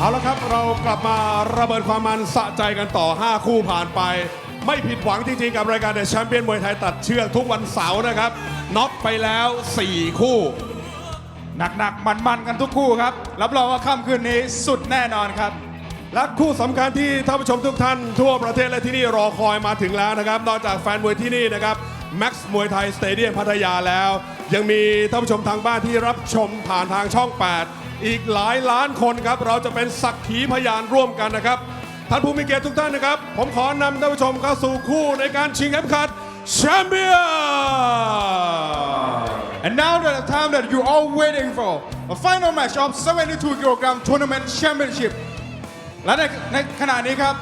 เอาละครับเรากลับมาระเบิดความมันสะใจกันต่อ 5 คู่ผ่านไป ไม่ผิดหวังจริงๆ กับรายการเดชแชมเปี้ยนมวยไทยตัดเชือกทุกวันเสาร์นะครับน็อกไปแล้ว 4 คู่ หนักๆ มันๆ กันทุกคู่ครับ รับรองว่าค่ำคืนนี้สุดแน่นอนครับ และคู่สำคัญที่ท่านผู้ชมทุกท่านทั่วประเทศและที่นี่รอคอยมาถึงแล้วนะครับ นอกจากแฟนมวยที่นี่นะครับแม็กซ์มวยไทยสเตเดียมพัทยาแล้ว ยังมีท่านผู้ชมทางบ้านที่รับชมผ่านทางช่อง 8 อีกหลายล้านคนครับ เราจะเป็นสักขีพยานร่วมกันนะครับ ท่านผู้มีเกียรติทุกท่านนะครับ ผมขอนำท่านผู้ชมเข้าสู่คู่ในการชิงเข็มขัดแชมเปี้ยน And now the time that you all waiting for a final match of 72 kg tournament championship และในในขณะนี้ครับ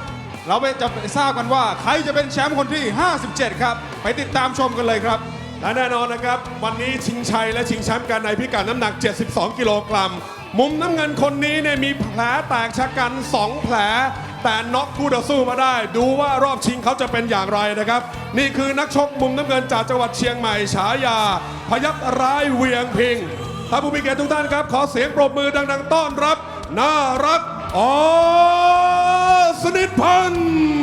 เราไปจะไปทราบกันว่า ใครจะเป็นแชมป์คนที่ 57 ครับ ไปติดตามชมกันเลยครับ และแน่นอนนะครับ วันนี้ชิงชัยและชิงแชมป์กันในพิกัดน้ำหนัก 72 กิโลกรัม มุมน้ำเงินคนนี้เนี่ยมีแผลแตกชะกัน 2 แผล แต่น็อกคู่ต่อสู้มาได้ ดูว่ารอบชิงเขาจะเป็นอย่างไรนะครับ นี่คือนักชกมุมน้ำเงินจากจังหวัดเชียงใหม่ฉายา พยับร้ายเวียงพิงท่านผู้มีเกียรติทุกท่านครับ ขอเสียงปรบมือดัง ๆ ต้อนรับ น่ารักอสนิทพันธ์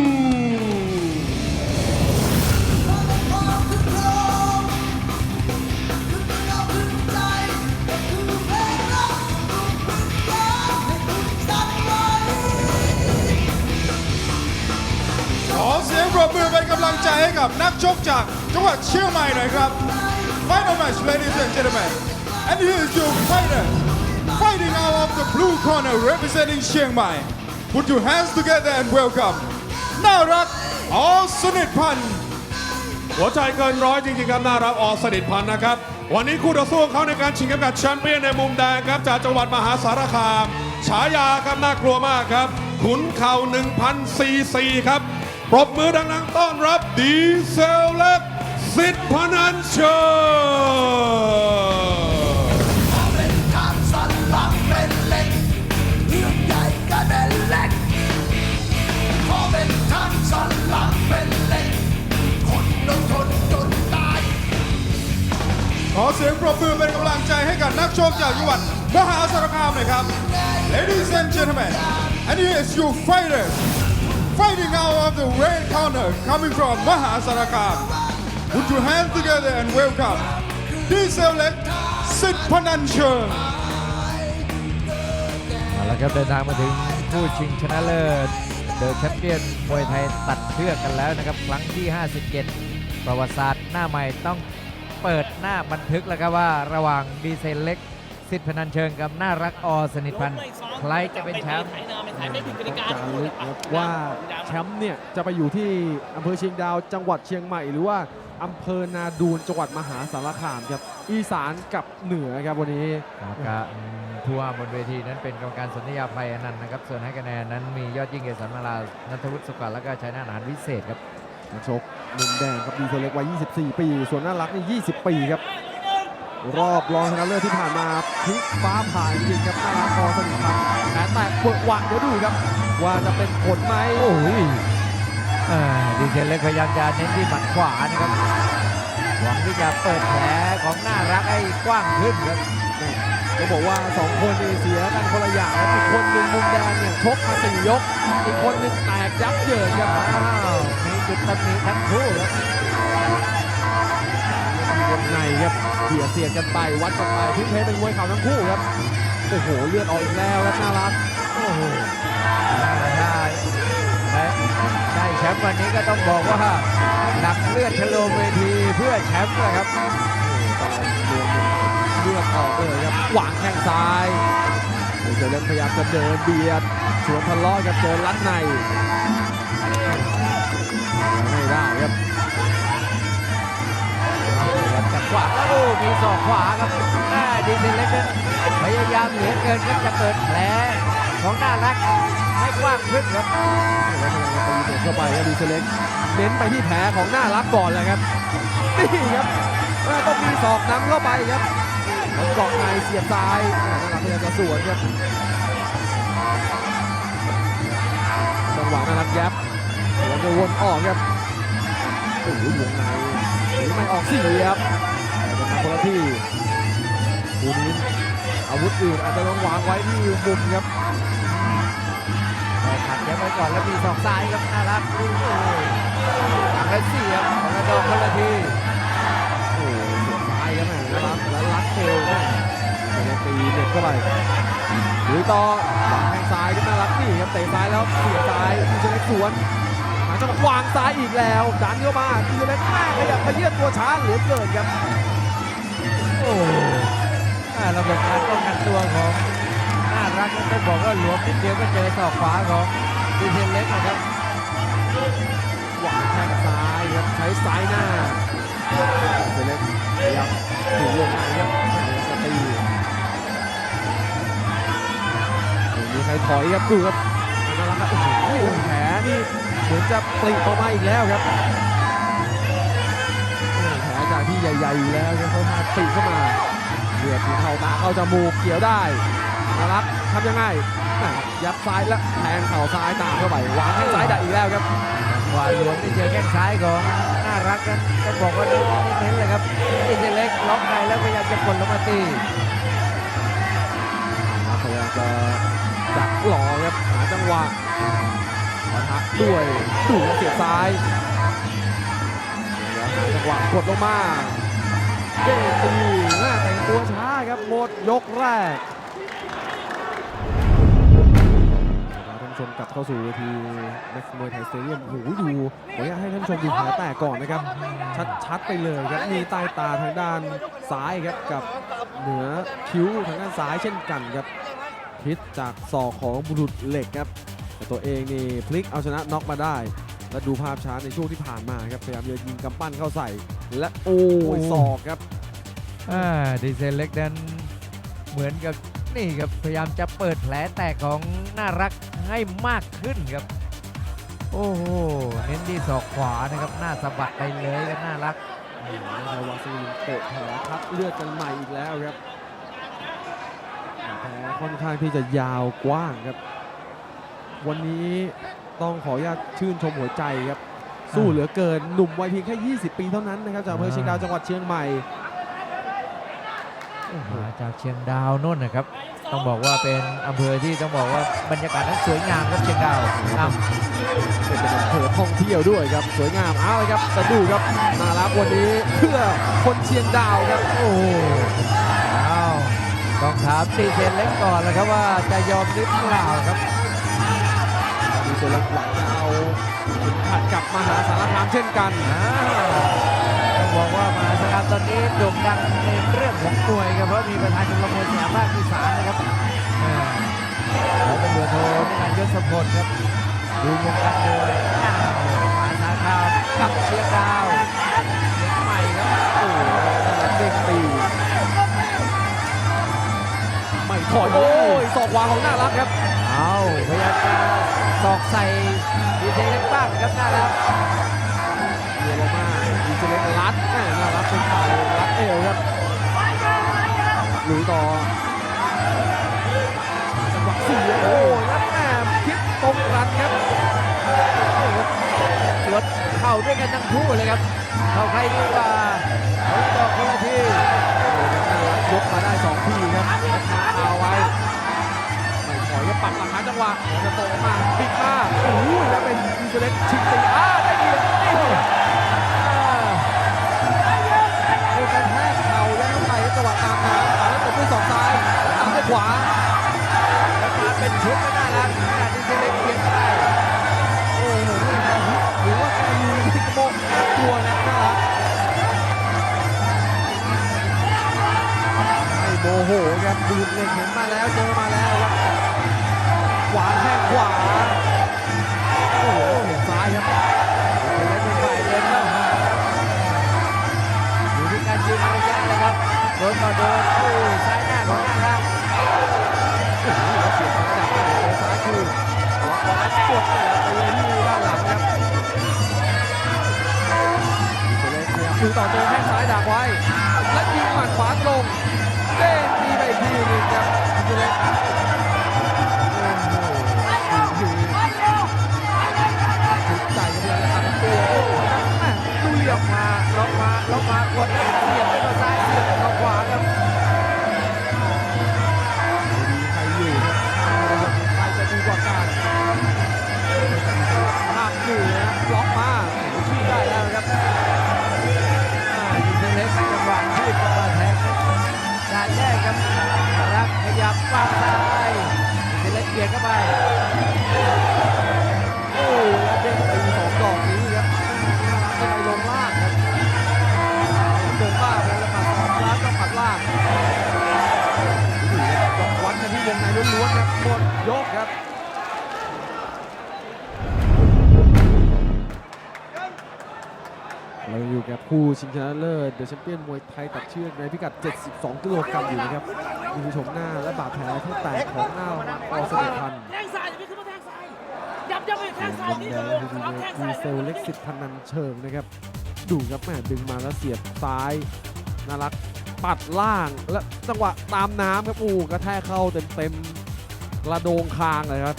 บมือเป็นกำลังใจให้กับนักชกจากจังหวัดเชียงใหม่หน่อยครับ Final match ladies and gentlemen and here is your fighter fighting out of the blue corner representing เชียงใหม่ put your hands together and welcome น่ารักออสนิทพันธ์หัวใจเกินร้อยจริงๆครับน่ารักออสนิทพันธ์นะครับ วันนี้คู่ต่อสู้ของเขาในการชิงเข็มขัดแชมเปี้ยนในมุมแดงครับจากจังหวัดมหาสารคาม ฉายาครับน่ากลัวมากครับขุนเข่า1,000ซีซีครับ ปรบมือดังๆต้อนรับดีเซลเล็กสิทธิ์พนันเชิญเป็นทางสันหลังเป็นเหล็กเรื่อขอเป็นทางสันหลังเป็นเหล็กคนต้องทนจนตายขอเสียงปรบมือเป็นกำลังใจให้กับนักชกจากจังหวัดมหาสารคามหน่อยครับ Ladies and gentlemen and here is your fighter fighting out of the red corner coming from มหาสารคาม Put your hands together and welcome ดีเซลเล็กสิทธิ์พนันเชิงเอาละครับเดินทางมาถึงผู้ชิงชนะเลิศเดอะแชมเปี้ยนมวยไทยตัดเชือกกันแล้วนะครับ ครั้งที่ 57 ประวัติศาสตร์หน้าใหม่ต้องเปิดหน้าบันทึกแล้วครับว่าระหว่างดีเซลเล็ก สิทธิพนันเชิงกับน่ารักอสนิทพันธ์ใครจะเป็นแชมป์จารึกครับว่าแชมป์เนี่ยจะไปอยู่ที่อำเภอเชียงดาวจังหวัดเชียงใหม่หรือว่าอำเภอนาดูนจังหวัดมหาสารคามครับอีสานกับเหนือครับวันนี้กรรมการผู้ว่าบนเวทีนั้นเป็นกรรมการสนธิยาภัยอนันต์นะครับ ส่วนให้คะแนนนั้นมียอดยิ่งเกษรมาลานัทวุฒิสุกัดแล้วก็ชัยนาทหารวิเศษครับนักชกมุมแดงครับดีเซลเล็กวัย 24 ปี ส่วนน่ารักนี่ 20 ปีครับ รอบรองชนะเลิศที่ผ่านมาพลิกฟ้าผ่าจริงๆครับน่ารักพอสนิทครับแขนแตกเปิดวางเดี๋ยวดูครับ ว่าจะเป็นผลไหมโอ้ยเอ่อดีเซลเล็กพยายามจะเน้นที่หมัดขวานะครับหวังที่จะเปิดแผลของน่ารักให้กว้างขึ้นครับต้องบอกว่า 2 คนนี่เสียกันคนละอย่างครับอีกคนหนึ่งมุมแดงเนี่ยชกมาสี่ยก อีกคนหนึ่งแตกยับเยินครับอ้าวมีจุดตำหนิทั้งคู่ครับวง ในครับเบียดเสียดกันไปวัดกันไปพื้นเพเป็นมวยเข่าทั้งคู่ครับโอ้โหเลือดออกอีกแล้วครับน่ารักโอ้โหได้ได้ได้แชมป์วันนี้ก็ต้องบอกว่าหนักเลือดชโลมเวทีเพื่อแชมป์นะครับเลือดออกเลยครับวางแข้งซ้ายเซเลนพยายามจะเดินเบียดสวนทะเลาะกับเจอลัดในไม่ได้ครับ ครับจังหวะแล้วโอ้มีศอกขวาครับแม่ดีเซลเล็กนั้นพยายามเหลือเกินครับจะเปิดแผลของน่ารักให้กว้างขึ้นครับแล้วพยายามจะตีเดินเข้าไปครับดีเซเล็กเน้นไปที่แผลของหน้ารักก่อนเลยครับนี่ครับต้องมีศอกนำเข้าไปครับเกาะในเสียบซ้ายหน้ารักพยายามจะสวนครับจังหวะน่ารักยับหัวจะวนออกครับโอ้โหวงในหรือไม่ออกสี่ครับ คนละที่ดูนี้อาวุธอื่นอาจจะต้องวางไว้ที่มุมครับอัดเย็บไว้ก่อนแล้วมีศอกซ้ายครับน่ารักโอ้โหหลังแล้วเสียบกระดองคนละทีโอ้เสียบซ้ายครับแม่นะครับแล้วลัดเทลนะเซเล็กตีเด็ดเข้าไปลุยต่อวางแข้งซ้ายขึ้นมารับนี่ครับเตะซ้ายแล้วเสียบซ้ายดีเซเล็กสวนหาจังหวะวางซ้ายอีกแล้วดันเข้ามาดีเซเล็กแม่ขยับขยื่นตัวช้าเหลือเกินครับ โอ้าระบบการป้องกันตัวของน่ารักนั้นต้องบอกว่าหลวมนิดเดียวก็เจอศอกขวาของดีเทนเล็กนะครับวางแข้งซ้ายครับใช้ซ้ายหน้าเซเล็กพยายามถูกลงในครับจะตีไม่มีใครถอยครับดูครับน่ารักครับโอ้โหแผลนี่เหมือนจะปลีออกมาอีกแล้วครับ หญ่อยู่แล้วครับเขามาปลีเข้ามาเลือดที่เข้าตาเข้าจมูกเกี่ยวได้น่ารักทำยังไงยัดซ้ายแล้วแทงเข่าซ้ายตามเข้าไปวางแข้งซ้ายดักอีกแล้วครับขวาหลวมได้เจอแข้งซ้ายของน่ารักนั้นต้องบอกว่าเน้นเน้นเลยครับดีเทเล็กล็อกในแล้วพยายามจะกดลงมาตีพยายามจะดักหลอครับหาจังหวะปะทะด้วยดูเสียบซ้ายหาจังหวะกดลงมา เด้ตีหน้าแต่งตัวช้าครับหมดยกแรกท่านผู้ชมกลับเข้าสู่เวทีแม็กซ์มวยไทยสเตเดียมโอ้โหดูขออนุญาตให้ท่านผู้ชมดูแผลแตกก่อนนะครับ ชัดๆไปเลยครับ มีใต้ตาทางด้านซ้ายครับกับเหนือคิ้วทางด้านซ้ายเช่นกันครับพิษจากศอกของบุรุษเหล็กครับแต่ตัวเองนี่พลิกเอาชนะน็อกมาได้ และดูภาพช้าในช่วงที่ผ่านมาครับพยายามจะยิงกำปั้นเข้าใส่ และโอ้ยศอกครับอ่าดีเซลเล็กนั้นเหมือนกับนี่ครับพยายามจะเปิดแผลแตกของน่ารักให้มากขึ้นครับ โอ้โหเน้นที่ศอกขวานะครับหน้าสะบัดไปเลยครับน่ารักอืมแล้วทายวาซิลินโปะแผลทับเลือดกันใหม่อีกแล้วครับแผลค่อนข้างที่จะยาวกว้างครับ วันนี้ ต้องขออนุญาตชื่นชมหัวใจครับ สู้เหลือเกินหนุ่มวัยเพียงแค่ 20 ปีเท่านั้นนะครับจากอำเภอเชียงดาวจังหวัดเชียงใหม่ มาจากเชียงดาวโน่นนะครับ ต้องบอกว่าเป็นอำเภอที่ต้องบอกว่าบรรยากาศนั้นสวยงามครับเชียงดาวอ้ำเป็นอำเภอท่องเที่ยวด้วยครับ สวยงามเอาเลยครับแต่ดูครับน่ารักวันนี้เพื่อคนเชียงดาวครับโอ้อ้าวต้องถามดีเซลเล็กก่อนแล้วครับว่าจะยอมหรือเปล่าครับ ดีเซลหลังจะเอาเข็มขัดกลับมาหาสารคามเช่นกันอ้าวต้องบอกว่ามหาสารคามตอนนี้โด่งดังในเรื่องของมวยครับเพราะมีประธานชมรมมวยสยามภาคอีสานนะครับอ่าแล้วตำรวจโทนิรันดร์ยศพลครับดูวงการมวยอ้าวมหาสารคามกับเชียงดาวเด็กใหม่ครับโอ้โหเด้งตีไม่ถอยโอ้ยศอกขวาของน่ารักครับเอาพยายามจะสอกใส่ดีเซลเล็กบ้างครับน่ารักเดียวลงมาดีเซลเล็กรัดน่ารักเป็นฝ่ายรัดเอวครับหลุยต่อจังหวะเสียโอ้ยแล้วแม่คิดตรงรันครับสวนเข่าด้วยกันทั้งคู่เลยครับเข้าใครดีกว่าเอาดอคนละทียกมาได้สองทีครับ ปัดหลังหาจังหวะจะโตออกมาปิดมาโอ้ยแล้วเป็นดีเซเล็ตชิง ต่อเจอแข้งซ้ายดักไว้ แล้วยิงหมัดขวาตรงเด้งตีไปอีกทีหนึงครับดีเซเล็กถูกใจกันเลยนะครับตัวโอ้โหแม่ดูเหลี่ยมมาล็อกมาล็อกมากดแล้ว เราอยู่กับผู้ชิงชนะเลิศเดอะแชมเปี้ยนมวยไทยตัดเชือกในพิกัด 72 กิโลกรัมอยู่นะครับมีผู้ชมหน้าและบาดแผลที่แตกของหน้าออสเดพันธ์แทงซ้ายอย่าไปขึ้นมาแทงซ้ายยับยับไปแทงซ้ายมุมนี่แดเลงยคือรับแทงดีซ้ายเซลเล็กสิทธิ์พนันเชิงนะครับ ดูครับแม่ดึงมาแล้วเสียบซ้ายน่ารักปัดล่างและจังหวะตามน้ำครับอู้กระแทกเข้าเต็มๆกระโดงคางเลยครับ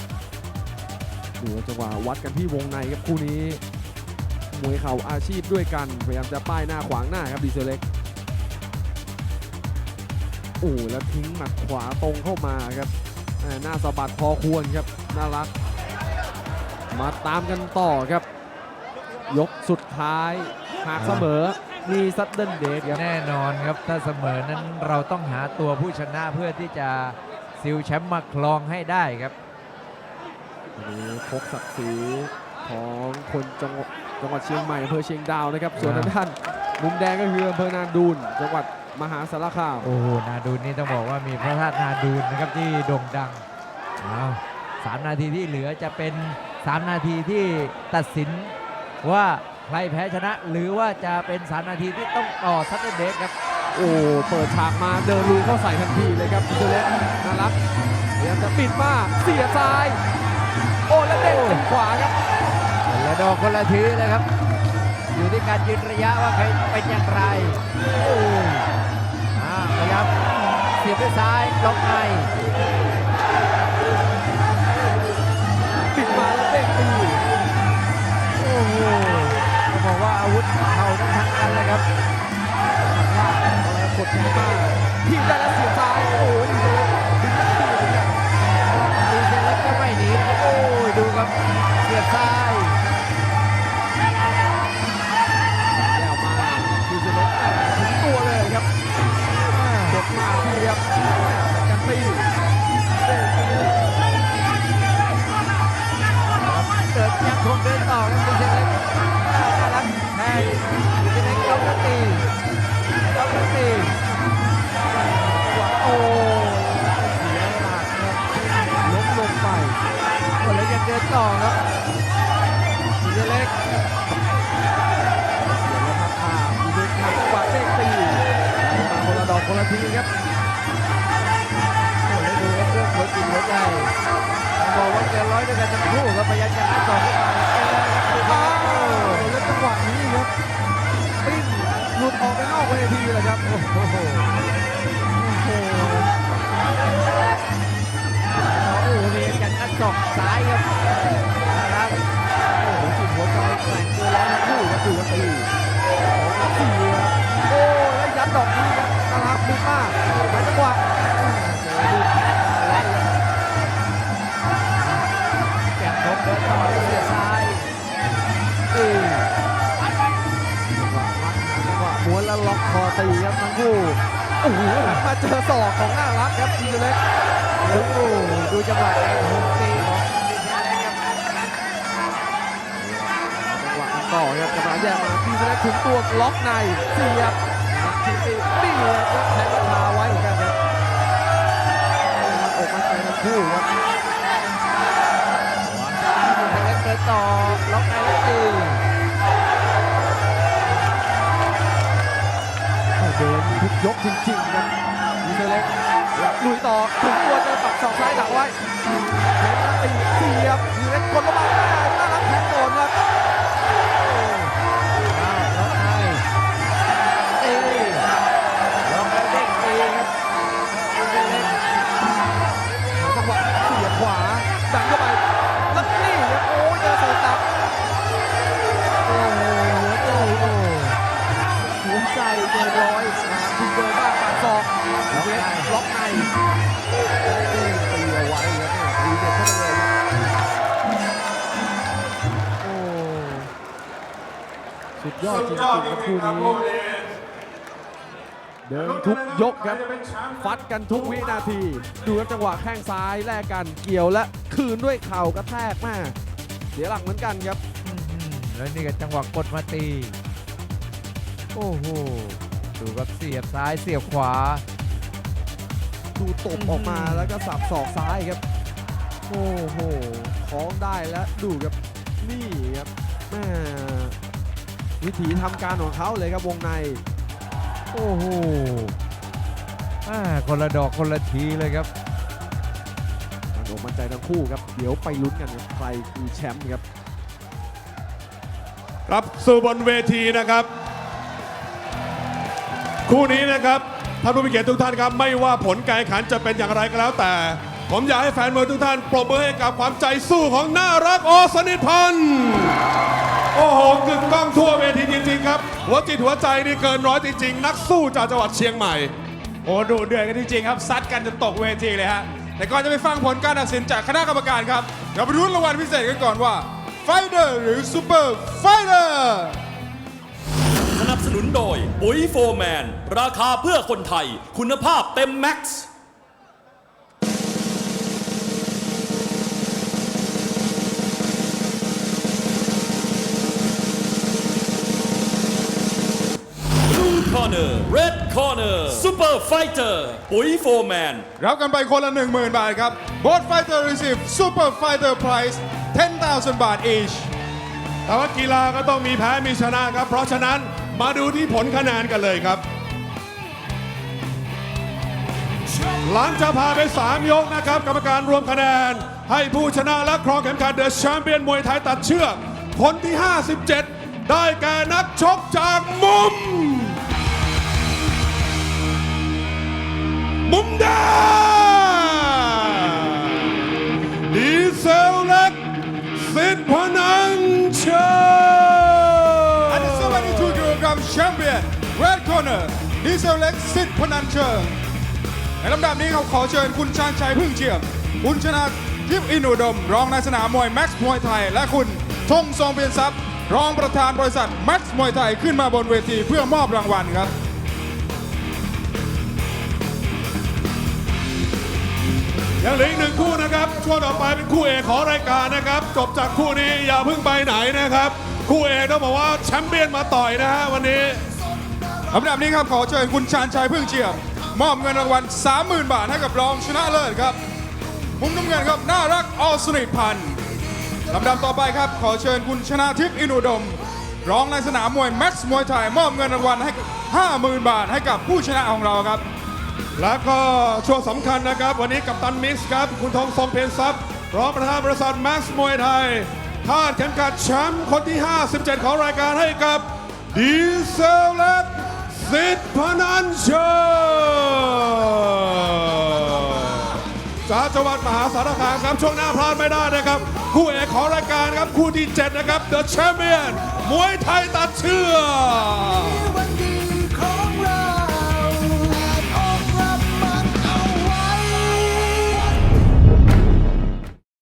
ดูจังหวะวัดกันที่วงในครับคู่นี้ม วยเข่าอาชีพด้วยกัน พยายามจะป้ายหน้าขวางหน้าครับดีเซลเล็กโอ้แล้วทิ้งหมัดขวาตรงเข้ามาครับแม่หน้าสะบัดพอควรครับน่ารัก มาตามกันต่อครับ ยกสุดท้ายหากเสมอมีซัดเดิลเดทครับแน่นอนครับถ้าเสมอนั้นเราต้องหาตัวผู้ชนะเพื่อที่จะซิลแชมป์มาครองให้ได้ครับวันนี้พกศักดิ์ศรีของคนจังหวัด จังหวัดเชียงใหม่อำเภอเชียงดาวนะครับ ส่วนทางด้านมุมแดงก็คืออำเภอนาดูนจังหวัดมหาสารคามโอ้โหนาดูนนี่ต้องบอกว่ามีพระธาตุนาดูนนะครับที่โด่งดังเอาสามนาทีที่เหลือจะเป็น 3 นาทีที่ตัดสินว่าใครแพ้ชนะ หรือว่าจะเป็น 3 นาทีที่ต้องต่อซัตเตอร์เดทครับ โอ้เปิดฉากมาเดินลุยเข้าใส่ทันทีเลยครับดิเซเล็กน่ารักพยายามจะปิดมาเสียบซ้าย โอ้แล้วเด้งติดขวาครับคน ละดอกคนละทีเลยครับ อยู่ที่การยืนระยะว่าใครเป็นอย่างไรโอ้ยอ่าพยายามเสียบด้วยซ้ายล็อกใน นกันนัดสองซ้ายครับนะครับโอ้โหจิตหัวใจแกร่งเกินร้อยทั้งคู่ครับดูกันตีสองสี่ครับโอ้แล้วยัดดอกนี้ครับนะครับบุกมาหาจังหวะแก็บทบเดินต่อเสียซ้ายตีจังหวะพักหาจังหวะม้วนแล้วล็อกคอตีครับทั้งคู่โอ้โหมาเจอศอกของน่ารักครับดีเล็ก โอ้โดูจังหวะการหุบตีของดีเซลเล็กครับจังหวะต่อครับกำลังแยกมาดีเซเล็กถึงตัวล็อกในเสียบทีตีนี่ครับแล้วแทงราคาไว้เหมือนกันครับมันอกมันใจทั้งคู่ครับดีเซลเล็กเดินต่อล็อกในแล้วตีเดินทุกยกจริงๆครับดีเซลเล็ก ลุยต่อถึงตัวเจอปักศอกซ้ายดักไว้เข็นแล้วตีเสียบดีเลเล็กกดลงมา จริงๆครับคู่นี้เดินทุกยกครับ ฟัดกันทุกวินาที ดูครับจังหวะแข้งซ้ายแลกกันเกี่ยวและคืนด้วยเข่ากระแทกมาก เสียหลักเหมือนกันครับอืมแล้วนี่ก็จังหวะกดมาตี โอ้โห ดูครับเสียบซ้ายเสียบขวา ดูตบออกมาแล้วก็สับศอกซ้ายครับ โอ้โหคล้องได้แล้วดูครับนี่ครับแม่ วิธีทำการของเขาเลยครับวงใน โอ้โหอ่าคนละดอกคนละทีเลยครับมันอกมั่นใจทั้งคู่ครับ เดี๋ยวไปลุ้นกันครับใครคือแชมป์ครับ ครับสู่บนเวทีนะครับ คู่นี้นะครับท่านผู้มีเกียรติทุกท่านครับ ไม่ว่าผลการแข่งขันจะเป็นอย่างไรก็แล้วแต่ ผมอยากให้แฟนมวยทุกท่าน ปรบมือให้กับความใจสู้ของน่ารักอสนิทพันธ์ โอ้โหกึกก้องทั่วเวทีจริงๆครับ หัวจิตหัวใจนี่เกินร้อยจริงๆ นักสู้จากจังหวัดเชียงใหม่ โอ้ดูเดือดกันจริงๆครับ ซัดกันจนตกเวทีเลยฮะ แต่ก่อนจะไปฟังผลการตัดสินจากคณะกรรมการครับเราไปรุ้นรางวัลพิเศษกันก่อนว่า ไฟเดอร์หรือซูเปอร์ไฟเดอร์สนับสนุนโดยปุ๋ยโฟร์แมน ราคาเพื่อคนไทย คุณภาพเต็มแม็กซ์ Corner Red Corner Super Fighter ปุ๋ยโฟร์แมน รับกันไปคนละ 10,000 บาทครับ Both fighter receive super fighter prize 10,000 บาท each แต่ว่ากีฬาก็ต้องมีแพ้มีชนะครับ เพราะฉะนั้นมาดูที่ผลคะแนนกันเลยครับ หลังจากพาไป 3 ยกนะครับ กรรมการรวมคะแนน ให้ผู้ชนะและครองเข็มขัดเดอะแชมเปี้ยนมวยไทยตัดเชือกคนที่ 57 ได้แก่นักชกจากมุม มุมแดงดีเซลเล็กสิทธิ์พนันเชิอันนี้72กิโลกรัมแชมเปี้ยน Red Corner ดีเซลเล็กสิทธิ์พนันเชิงในลำดับนี้เขาขอเชิญคุณชาญชัยพึ่งเจียม คุณชนะทิพย์อินุดม รองนายสนามมวยแม็กซ์มวยไทย และคุณธงทรงเพียรทรัพย์ รองประธานบริษัทแม็กซ์มวยไทยขึ้นมาบนเวทีเพื่อมอบรางวัลครับ ยังเหลืออีกหนึ่งคู่นะครับช่วงต่อไปเป็นคู่เอกของรายการนะครับ จบจากคู่นี้อย่าเพิ่งไปไหนนะครับ คู่เอกต้องบอกว่าแชมเปี้ยนมาต่อยนะฮะวันนี้ลำดับนี้ครับขอเชิญคุณชาญชัยพึ่งเจียม มอบเงินรางวัล 30,000 บาทให้กับรองชนะเลิศครับมุมน้ำเงินครับน่ารักออสนิทพันธ์ลำดับต่อไปครับขอเชิญคุณชนะทิพย์อินุดม รองในสนามมวยแม็กซ์มวยไทยมอบเงินรางวัลให้ 50,000 บาทให้กับผู้ชนะของเราครับ แล้วก็ช่วงสำคัญนะครับ วันนี้กับตันมิกซ์ครับ คุณทองทรงเพนทรัพย์รองประธานบริษัทแม็กซ์มวยไทยคาดเข็มขัดแชมป์คนที่ 57 ของรายการให้กับดีเซลเล็กสิทธิ์พนันเชิจากจังหวัดมหาสารคามครับ ช่วงหน้าพลาดไม่ได้นะครับ คู่เอกของรายการครับ คู่ที่ 7 นะครับ The Champion มวยไทยตัดเชือก